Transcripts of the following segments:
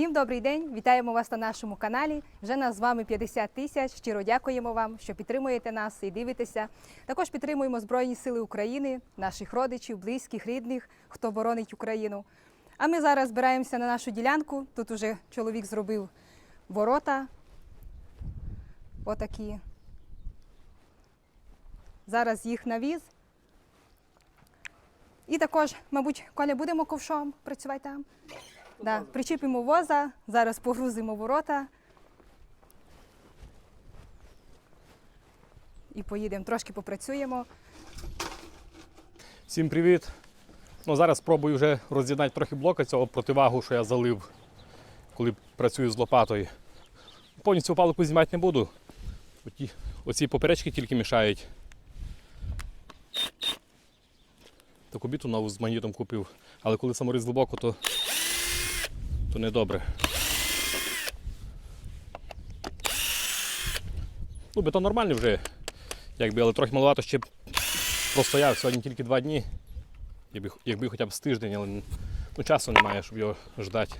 Всім добрий день! Вітаємо вас на нашому каналі. Вже нас з вами 50 тисяч. Щиро дякуємо вам, що підтримуєте нас і дивитеся. Також підтримуємо Збройні Сили України, наших родичів, близьких, рідних, хто боронить Україну. А ми зараз збираємося на нашу ділянку. Тут уже чоловік зробив ворота. Отакі. Зараз їх навіз. І також, мабуть, Коля, будемо ковшом працювати там. Да, причіпимо воза, зараз погрузимо ворота. І поїдемо, трошки попрацюємо. Всім привіт! Ну, зараз спробую вже роз'єднати трохи блока цього противагу, що я залив, коли працюю з лопатою. Повністю палку знімати не буду. Оті, оці поперечки тільки мішають. Таку біту нову з магнітом купив, але коли саморіз глибоко, то, то не добре. Ну, бетон нормальний вже, якби, але трохи маловато ще простояв сьогодні тільки два дні. Якби, якби хоча б з тиждень, але ну, часу немає, щоб його ждати.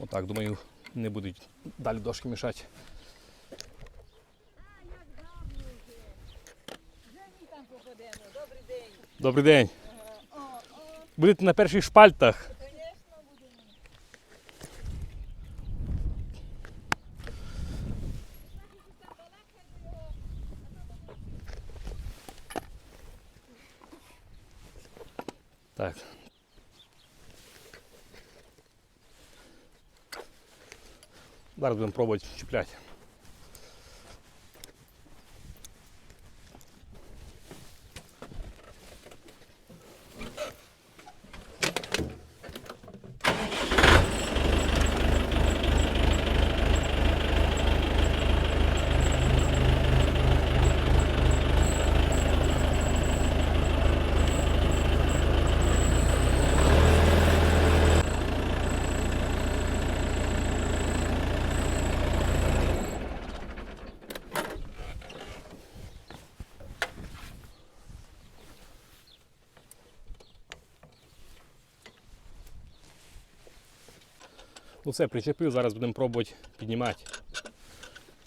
Отак, думаю, не будуть далі дошки мішати. Добрий день. Будете на перших шпальтах. Так. Зараз будемо пробувати чіпляти. Ну все, причепив, зараз будемо пробувати піднімати.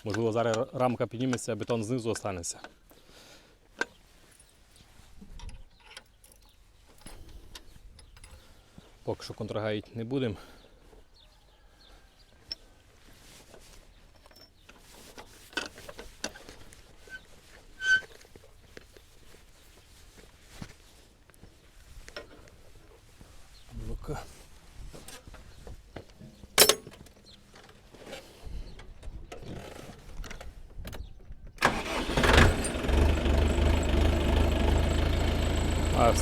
Можливо, зараз рамка підніметься, а бетон знизу останеться. Поки що контрагаїть не будемо. А,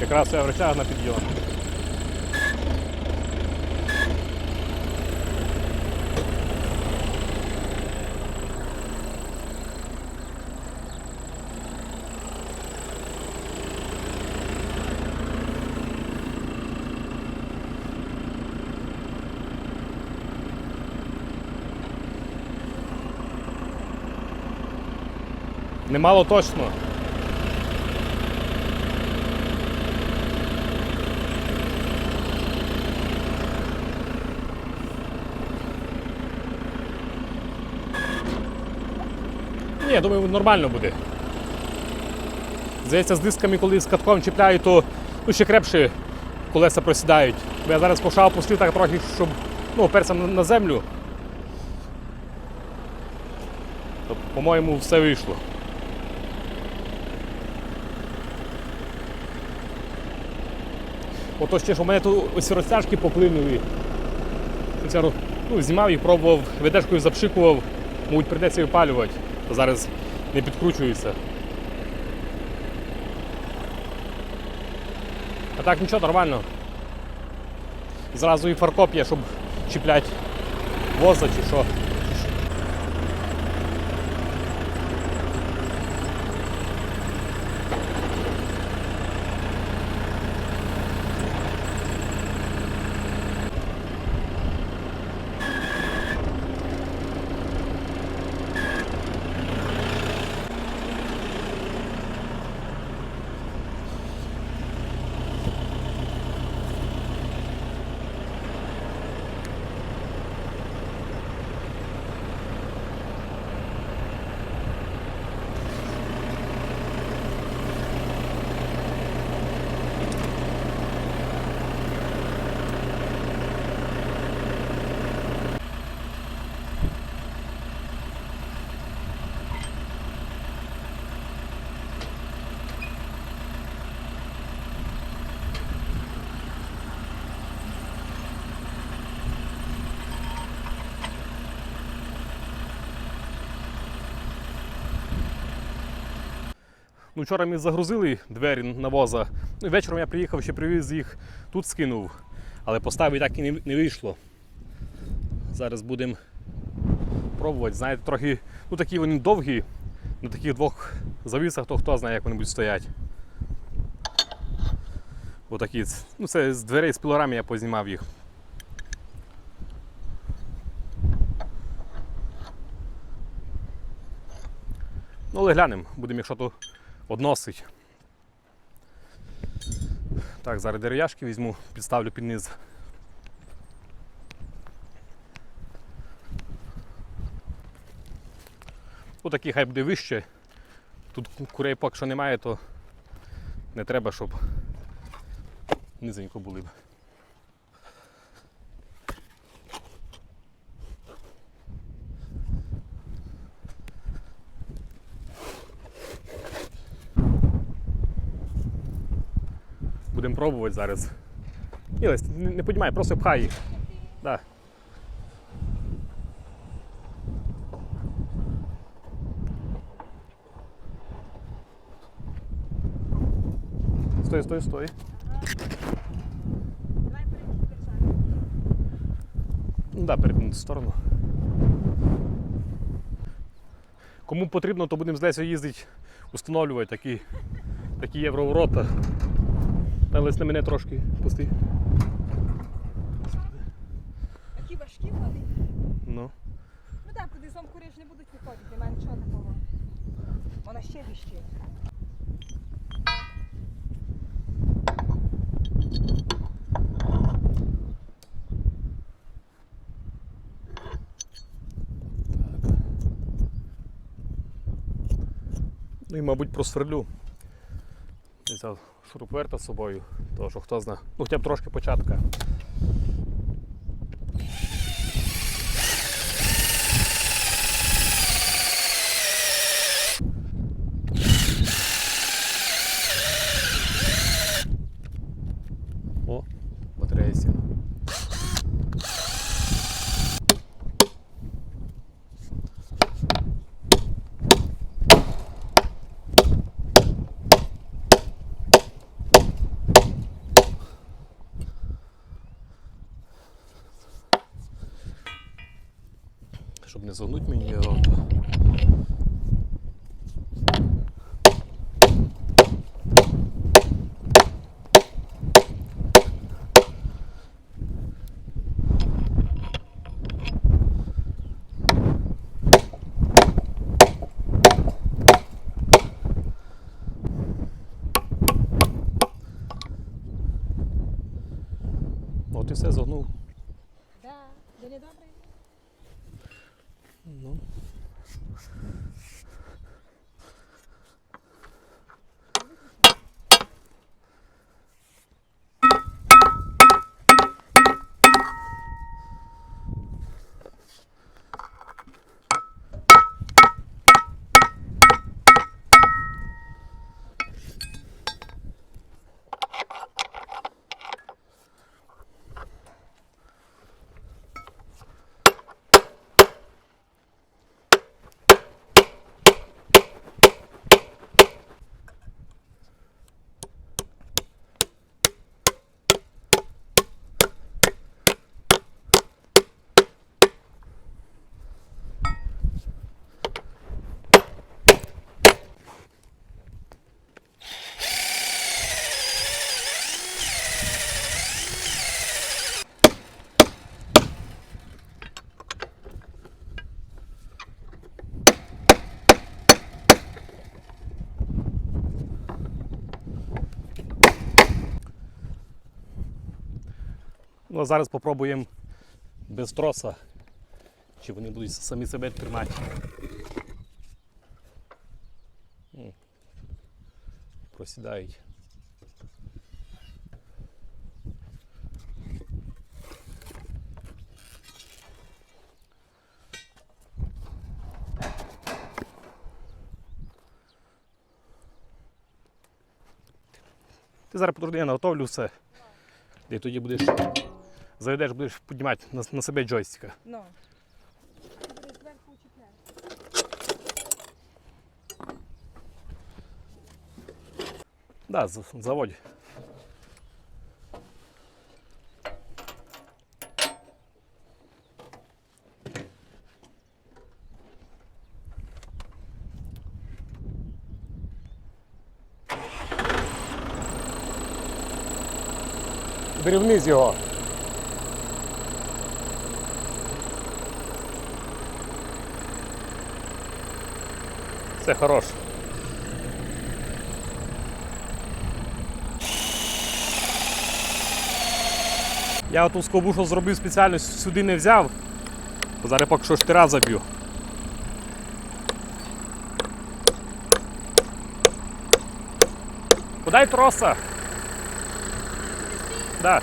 якраз я врача на підйом. Немало точно. Ні, я думаю, нормально буде. Здається, з дисками, коли з катком чіпляю, то ну, ще крепше колеса просідають. Бо я зараз ковша опустив так трохи, щоб ну, оперся на, землю. То, по-моєму, все вийшло. Ото ще ж у мене тут ось розтяжки я, ну, знімав їх, пробував, ведешкою запшикував, мабуть, прийдеться випалювати. Зараз не підкручується. А так нічого, нормально. Зразу і фаркоп є, щоб чіплять воза чи що. Ну, вчора ми загрузили двері на воза. Ну, вечором я приїхав, ще привіз їх, тут скинув. Але поставити так і не, не вийшло. Зараз будемо пробувати. Знаєте, трохи, ну такі вони довгі, на таких двох завісах, то хто знає, як вони будуть стояти. Отакі. Ну, це з дверей з пілорами я познімав їх. Ну, але глянемо, будемо, якщо то односить. Так, зараз дерев'яшки візьму, підставлю під низ. Отакий хай буде вище. Тут курей поки що немає, то не треба, щоб низенько були б. Пробувати зараз. Ні, Лесь, не, не піднімай, просто пхай їх. Да. Стой, стой, стой. Ну да, перекинути в сторону. Кому потрібно, то будемо з Лесю їздити, установлювати такі, такі євроворота. Та Лесь на мене трошки пусти. Такі важкі вони. Ну. Ну так, куди сон куриш не будуть виходити, немає нічого такого. Вона ще віщить. Ну і, мабуть, просверлю. Взяв шуруповерта з собою, тому що хто знає. Ну, хоча б трошки початка. О, батарея сіла. Щоб не загнуть мені його. то- От і все загнув. Да, де не добре. Ну. Ну, а зараз спробуємо без троса. Чи вони будуть самі себе тримати. Просідають. Ти зараз подожди, я наготовлю все. І тоді будеш заведеш, будеш піднімати на, на себе джойстика. Ну. Да, заводь. Бери вниз його. Все хорош. Я оту скобу, що зробив спеціально, сюди не взяв. Зараз поки що штира заб'ю. Подай троса. Да.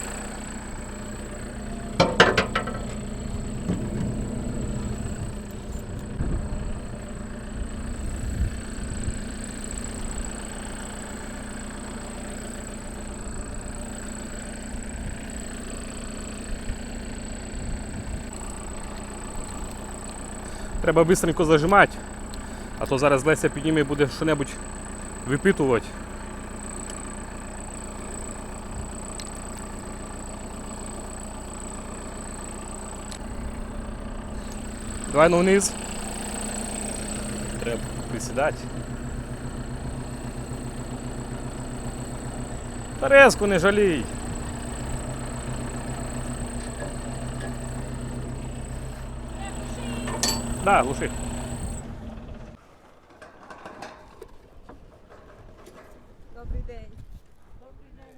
Треба швидко зажимати, а то зараз Леся підніме і буде що-небудь випитувати. Давай ну вниз. Треба присідати. Та резку не жалій. Да, глуши. Добрий день. Добрий день.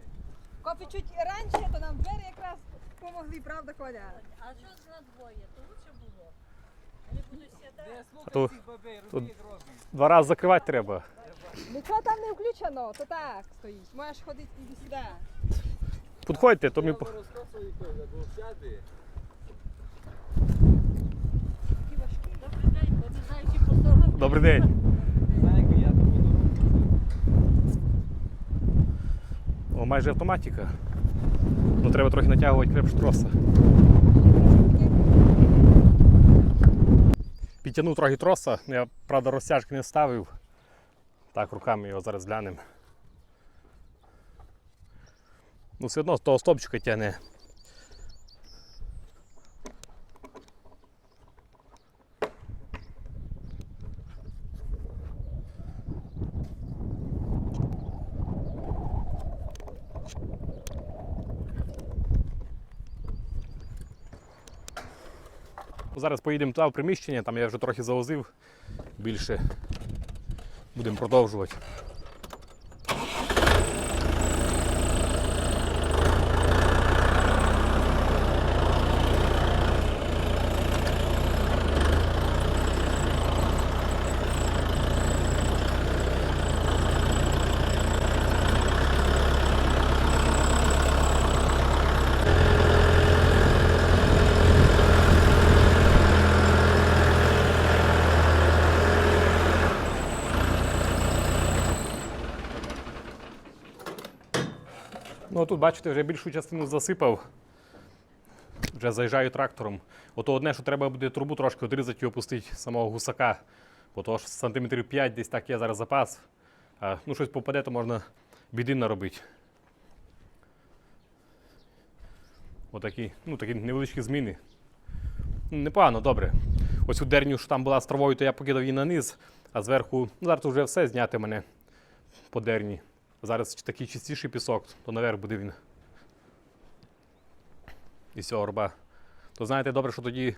Кофе чуть раніше, то нам двері якраз помогли, правда, Коля? А що з на двоє? То лучше було. Вони будуть сідати. А то, то два рази закривати треба. Нічого там не включено, то так стоїть. Можеш ходити іди сюди. Підходьте, то ми. по- Такі важкі. Добрий день, бо не знаю, чи поздоровкати. Добрий день. О, майже автоматика. Ну треба трохи натягувати крепш троса. Підтягнув трохи троса, я, правда, розтяжки не ставив. Так, руками його зараз глянемо. Ну, все одно з того стопчика тягне. Зараз поїдемо туди в приміщення, там я вже трохи завозив більше. Будемо продовжувати. Тут, бачите, вже більшу частину засипав. Вже заїжджаю трактором. Ото одне, що треба буде трубу трошки одрізати і опустити самого гусака. Бо то ж сантиметрів 5 десь так є зараз запас. А, ну щось попаде, то можна біди наробити. Отакі, ну такі невеличкі зміни. Непогано, добре. Ось у дерню, що там була з травою, то я покидав її на низ, а зверху, ну зараз вже все зняти мене по дерні. Зараз такий чистіший пісок, то наверх буде він. І цього орба. То знаєте, добре, що тоді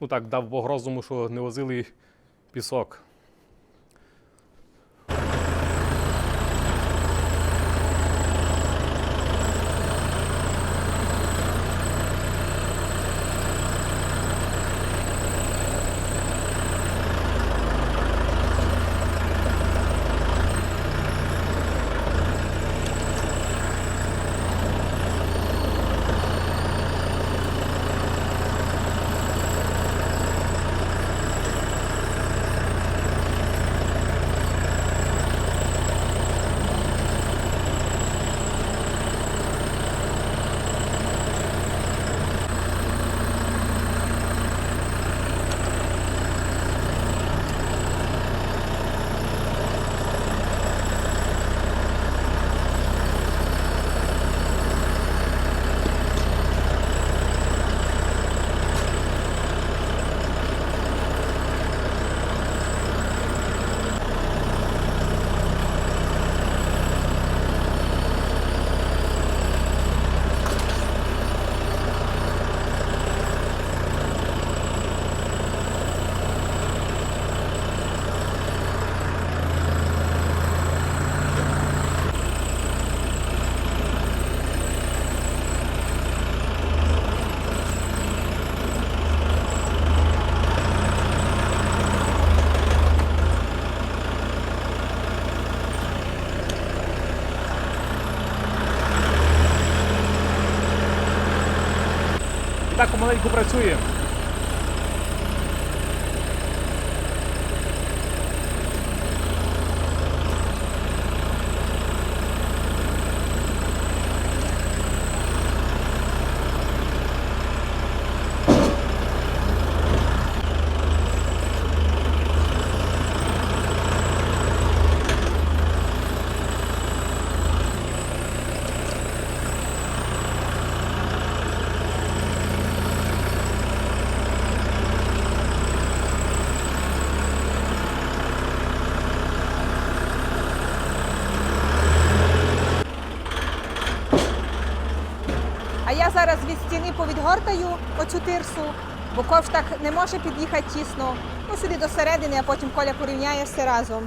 ну так дав Бог розуму, що не возили пісок. Помаленьку працюємо. А я зараз від стіни повідгортаю оцю тирсу, бо ковш так не може під'їхати тісно. Ну, сюди до середини, а потім коля порівняє все разом.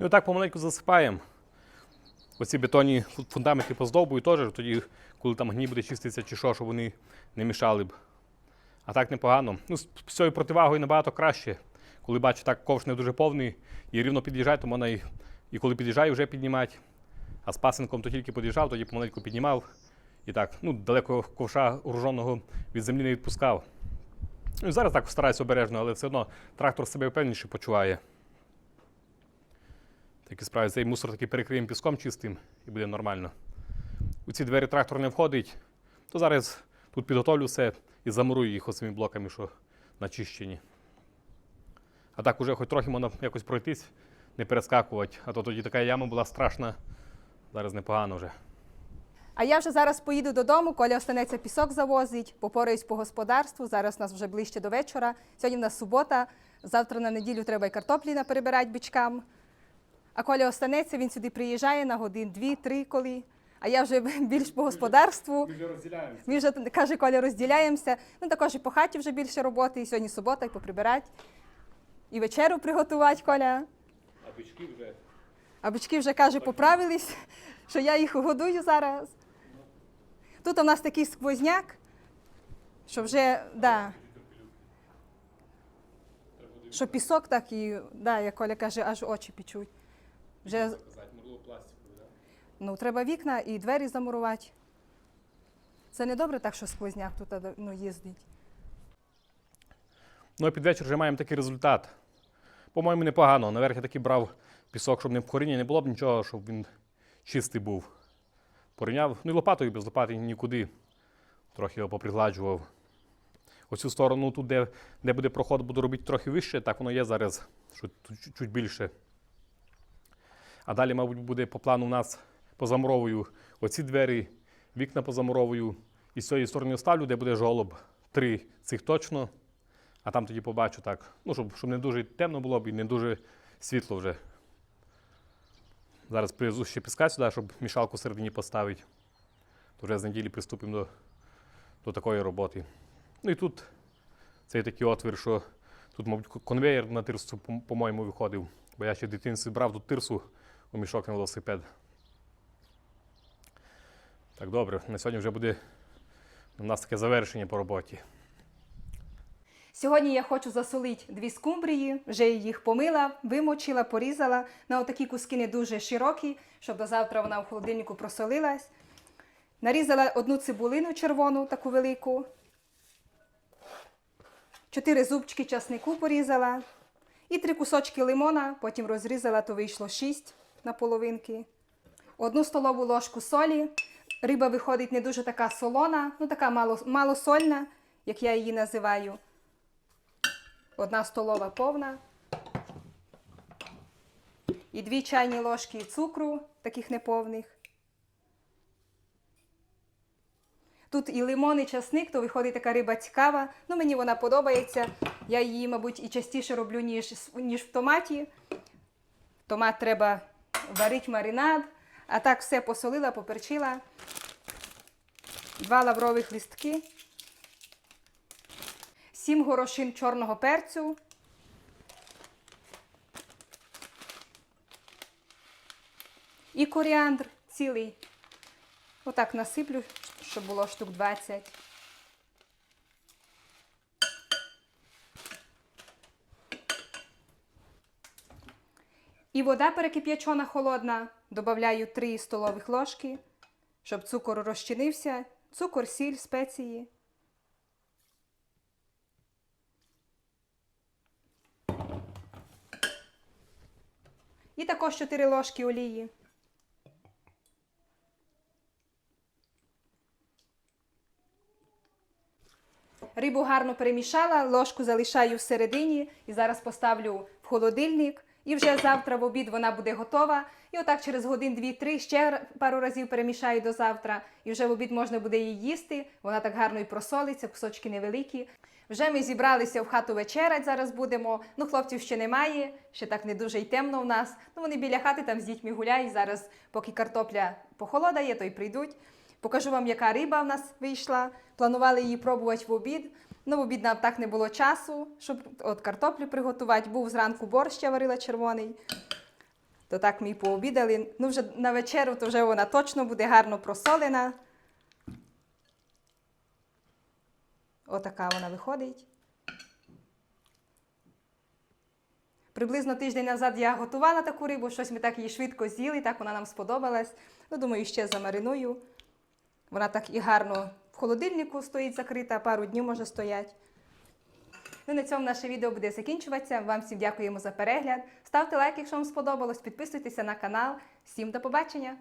Ну і так помаленьку засипаємо. Оці бетонні фундаменти поздовбую теж, тоді, коли там гній буде чиститися чи що, щоб вони не мішали б. А так непогано. Ну, з цією противагою набагато краще. Коли бачу, так ковш не дуже повний і рівно під'їжджає, то можна і, і коли під'їжджає, вже піднімати. А з пасинком то тільки під'їжджав, тоді помаленьку піднімав. І так, ну, далеко ковша груженого від землі не відпускав. Ну, зараз так стараюся обережно, але все одно трактор себе впевненіше почуває. Такі справи, цей мусор таки перекриємо піском чистим і буде нормально. У ці двері трактор не входить, то зараз тут підготовлю все і замурую їх оцими блоками, що начищені. А так уже хоч трохи можна якось пройтись, не перескакувати, а то тоді така яма була страшна. Зараз непогано вже. А я вже зараз поїду додому, Коля останеться пісок завозить, попораюсь по господарству. Зараз у нас вже ближче до вечора. Сьогодні в нас субота, завтра на неділю треба й картоплі наперебирати бичкам. А Коля останеться, він сюди приїжджає на годин, дві-три коли. А я вже більш по господарству. Ми вже розділяємося. Ми вже каже, Коля, розділяємося. Ну також і по хаті вже більше роботи, і сьогодні субота, і поприбирати, і вечеру приготувати, Коля. А бички вже. А бички вже каже, поправились, що я їх годую зараз. Тут у нас такий сквозняк, що вже, да, що пісок так і, да, як Коля каже, аж очі пічуть. Вже ну, треба вікна і двері замурувати. Це не добре так, що сквозняк тут ну, їздить. Ну а під вечір вже маємо такий результат. По-моєму, непогано. Наверх я таки брав пісок, щоб не в коріння не було б нічого, щоб він чистий був. Порівняв, ну і лопатою без лопати нікуди. Трохи його попригладжував. Оцю сторону, тут, де, де буде проход, буду робити трохи вище, так воно є зараз, що тут чуть- чуть більше. А далі, мабуть, буде по плану у нас позамуровую оці двері, вікна позамуровую. І з цієї сторони оставлю, де буде жолоб. Три цих точно. А там тоді побачу так. Ну, щоб, щоб не дуже темно було б і не дуже світло вже. Зараз привезу ще піска сюди, щоб мішалку всередині поставити. То вже з неділі приступимо до, до такої роботи. Ну і тут цей такий отвір, що тут, мабуть, ко- конвеєр на тирсу, по- по-моєму, виходив. Бо я ще в дитинстві брав тут тирсу у мішок на велосипед. Так, добре, на сьогодні вже буде у нас таке завершення по роботі. Сьогодні я хочу засолити дві скумбрії, вже їх помила, вимочила, порізала на отакі куски не дуже широкі, щоб до завтра вона в холодильнику просолилась. Нарізала одну цибулину червону, таку велику. Чотири зубчики часнику порізала. І три кусочки лимона, потім розрізала, то вийшло шість на половинки. Одну столову ложку солі. Риба виходить не дуже така солона, ну така мало, малосольна, як я її називаю. Одна столова повна. І дві чайні ложки цукру, таких неповних. Тут і лимон, і часник, то виходить така риба цікава. Ну, мені вона подобається. Я її, мабуть, і частіше роблю, ніж, ніж в томаті. Томат треба варити маринад. А так все посолила, поперчила. Два лаврових листки. Сім горошин чорного перцю. І коріандр цілий. Отак насиплю, щоб було штук 20. І вода перекип'ячона холодна. Добавляю 3 столових ложки, щоб цукор розчинився. Цукор, сіль, спеції. І також 4 ложки олії. Рибу гарно перемішала, ложку залишаю всередині і зараз поставлю в холодильник. І вже завтра в обід вона буде готова. І отак через годин, дві-три ще пару разів перемішаю до завтра. І вже в обід можна буде її їсти. Вона так гарно і просолиться, кусочки невеликі. Вже ми зібралися в хату вечерять. Зараз будемо. Ну, хлопців ще немає, ще так не дуже й темно в нас. Ну вони біля хати там з дітьми гуляють. Зараз, поки картопля похолодає, то й прийдуть. Покажу вам, яка риба в нас вийшла. Планували її пробувати в обід. Ну, в обід нам так не було часу, щоб от картоплю приготувати. Був зранку борщ, я варила червоний. То так ми пообідали. Ну, вже на вечеру, то вже вона точно буде гарно просолена. Отака вона виходить. Приблизно тиждень назад я готувала таку рибу, щось ми так її швидко з'їли, так вона нам сподобалась. Ну, думаю, ще замариную. Вона так і гарно в холодильнику стоїть закрита, пару днів може стоять. Ну, на цьому наше відео буде закінчуватися. Вам всім дякуємо за перегляд. Ставте лайк, якщо вам сподобалось, підписуйтеся на канал. Всім до побачення!